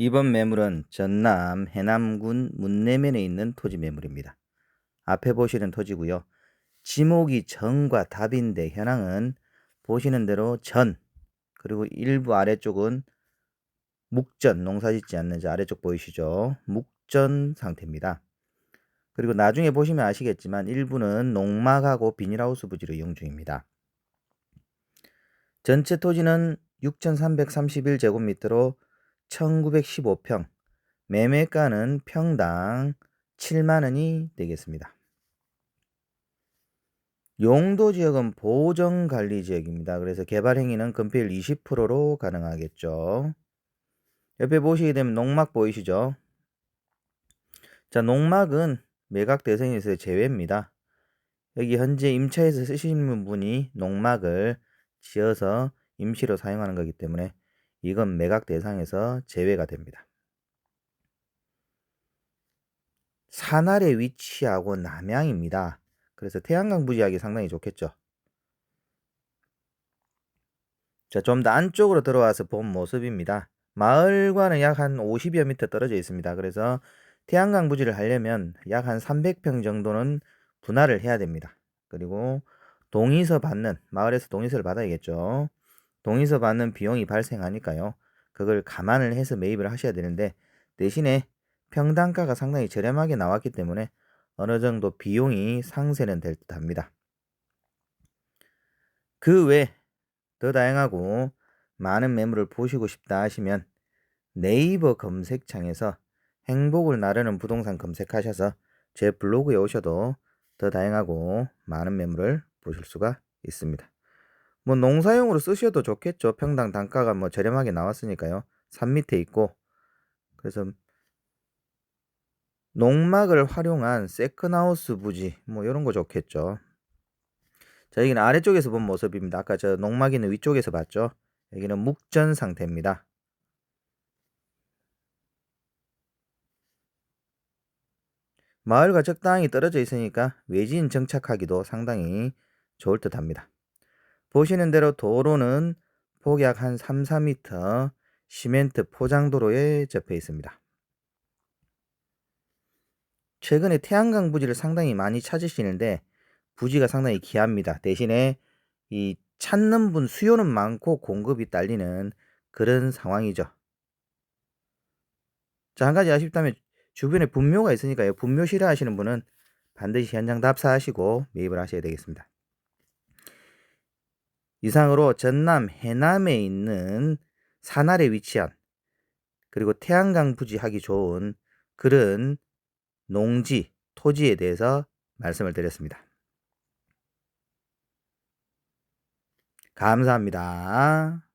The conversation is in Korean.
이번 매물은 전남 해남군 문내면에 있는 토지 매물입니다. 앞에 보시는 토지고요. 지목이 전과 답인데 현황은 보시는 대로 전 그리고 일부 아래쪽은 묵전 농사짓지 않는 저 아래쪽 보이시죠? 묵전 상태입니다. 그리고 나중에 보시면 아시겠지만 일부는 농막하고 비닐하우스 부지로 이용 중입니다. 전체 토지는 6,331제곱미터로 1915평, 매매가는 평당 7만원이 되겠습니다. 용도 지역은 보정 관리 지역입니다. 그래서 개발 행위는 금필 20%로 가능하겠죠. 옆에 보시게 되면 농막 보이시죠? 자, 농막은 매각 대상에서 제외입니다. 여기 현재 임차에서 쓰시는 분이 농막을 지어서 임시로 사용하는 거기 때문에 이건 매각 대상에서 제외가 됩니다. 산알에 위치하고 남양입니다. 그래서 태양광 부지하기 상당히 좋겠죠. 자, 좀 더 안쪽으로 들어와서 본 모습입니다. 마을과는 약 한 50여 미터 떨어져 있습니다. 그래서 태양광 부지를 하려면 약 한 300평 정도는 분할을 해야 됩니다. 그리고 동의서 받는 마을에서 동의서를 받아야겠죠. 동의서 받는 비용이 발생하니까요. 그걸 감안을 해서 매입을 하셔야 되는데 대신에 평당가가 상당히 저렴하게 나왔기 때문에 어느 정도 비용이 상쇄는 될 듯합니다. 그 외 더 다양하고 많은 매물을 보시고 싶다 하시면 네이버 검색창에서 행복을 나르는 부동산 검색하셔서 제 블로그에 오셔도 더 다양하고 많은 매물을 보실 수가 있습니다. 뭐 농사용으로 쓰셔도 좋겠죠. 평당 단가가 뭐 저렴하게 나왔으니까요. 산 밑에 있고 그래서 농막을 활용한 세컨하우스 부지 뭐 이런 거 좋겠죠. 자 여기는 아래쪽에서 본 모습입니다. 아까 저 농막 있는 위쪽에서 봤죠. 여기는 묵전 상태입니다. 마을과 적당히 떨어져 있으니까 외진 정착하기도 상당히 좋을 듯 합니다. 보시는 대로 도로는 폭약 한 3, 4m 시멘트 포장도로에 접해 있습니다. 최근에 태양광 부지를 상당히 많이 찾으시는데 부지가 상당히 귀합니다. 대신에 이 찾는 분 수요는 많고 공급이 딸리는 그런 상황이죠. 자, 한 가지 아쉽다면 주변에 분묘가 있으니까요. 분묘 싫어하시는 분은 반드시 현장 답사하시고 매입을 하셔야 되겠습니다. 이상으로 전남 해남에 있는 산알에 위치한 그리고 태양광 부지하기 좋은 그런 농지, 토지에 대해서 말씀을 드렸습니다. 감사합니다.